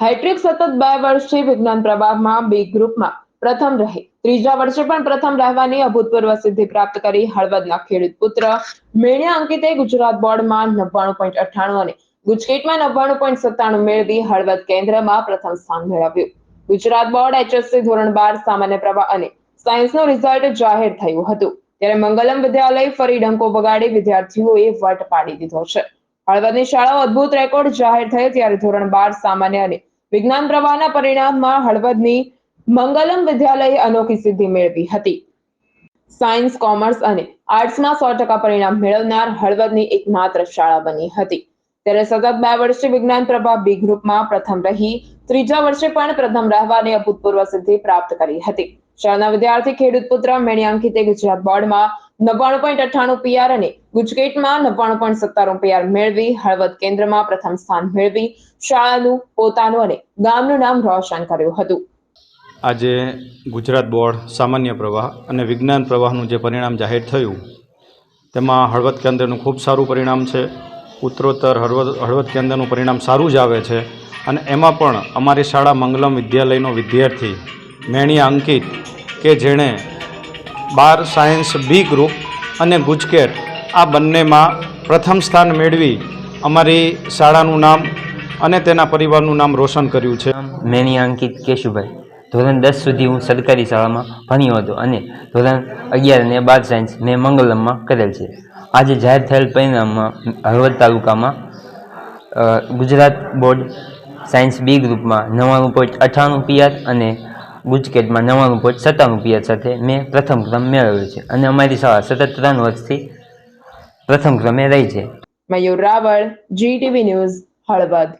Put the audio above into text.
Hat trick સતત બે વર્ષથી વિજ્ઞાન પ્રવાહમાં બી ગ્રુપમાં પ્રથમ રહી. ત્રીજા વર્ષે પણ પ્રથમ રહેવાની અભૂતપૂર્વ સિદ્ધિ પ્રાપ્ત કરી હળવદના ખેડૂત પુત્ર. મેણ્યા અંકિતે ગુજરાત બોર્ડમાં નવ્વાણું પોઈન્ટ અઠ્ઠાણું અને ગુજકેટમાં નવ્વાણું પોઈન્ટ સત્તાણું મેળવી હળવદ કેન્દ્રમાં પ્રથમ સ્થાન મેળવ્યું. ગુજરાત બોર્ડ એચએસસી ધોરણ બાર સામાન્ય પ્રવાહ અને સાયન્સનું રિઝલ્ટ જાહેર થયું હતું. ત્યારે મંગલમ વિદ્યાલય ફરી ડંકો બગાડી વિદ્યાર્થીઓએ વટ પાડી દીધો છે. હળવદની શાળાઓ અદભુત રેકોર્ડ જાહેર થયો ત્યારે ધોરણ બાર સામાન્ય અને વિજ્ઞાન પ્રવાહના પરિણામમાં હળવદની મંગલમ વિદ્યાલયે અનોખી સિદ્ધિ મેળવી હતી. સાયન્સ, કોમર્સ અને આર્ટ્સમાં સો ટકા પરિણામ મેળવનાર હળવદની એકમાત્ર શાળા બની હતી. ત્યારે સતત બે વર્ષે વિજ્ઞાન પ્રભા બી ગ્રુપમાં પ્રથમ રહી, ત્રીજા વર્ષે પણ પ્રથમ રહેવાની અભૂતપૂર્વ સિદ્ધિ પ્રાપ્ત કરી હતી. શાળાના વિદ્યાર્થી ખેડૂત પુત્ર મેણ્યાંકિતે ગુજરાત બોર્ડમાં નવ્વાણું પોઈન્ટ અઠ્ઠાણું પીઆર અને ગુજકેટમાં નવ્વાણું પોઈન્ટ સત્તાણું પીઆર મેળવી, હળવદ કેન્દ્રમાં પ્રથમ સ્થાન મેળવી, શાળાનું, પોતાનું અને ગામનું નામ રોશન કર્યું હતું. આજે ગુજરાત બોર્ડ સામાન્ય પ્રવાહ અને વિજ્ઞાન પ્રવાહનું જે પરિણામ જાહેર થયું, તેમાં હળવદ કેન્દ્રનું ખૂબ સારું પરિણામ છે. ઉત્તરોત્તર, હળવદ હળવદ કેન્દ્રનું પરિણામ સારું જ આવે છે. અને એમાં પણ અમારી શાળા મંગલમ વિદ્યાલયનો વિદ્યાર્થી મેણિયા અંકિત કે જેણે બાર સાયન્સ બી ગ્રુપ અને ગુજકેટ આ બંનેમાં પ્રથમ સ્થાન મેળવી અમારી શાળાનું નામ અને તેના પરિવારનું નામ રોશન કર્યું છે. મેની અંકિત કેશુભાઈ. ધોરણ દસ સુધી હું સરકારી શાળામાં ભણ્યો હતો અને ધોરણ અગિયાર અને બાર સાયન્સ મેં મંગલમમાં કરેલ છે. આજે જાહેર થયેલ પરિણામમાં હળવદ તાલુકામાં ગુજરાત બોર્ડ સાયન્સ બી ગ્રુપમાં નવ્વાણું પોઈન્ટ અઠ્ઠાણું પીઆર અને ગુજકેટમાં નવ્વાણું પોઈન્ટ સત્તાણું પીઆર સાથે મેં પ્રથમ ક્રમ મેળવ્યો છે અને અમારી શાળા સતત ત્રણ વર્ષથી પ્રથમ ક્રમે રહી છે. Mayur Raval ji TV news Halvad.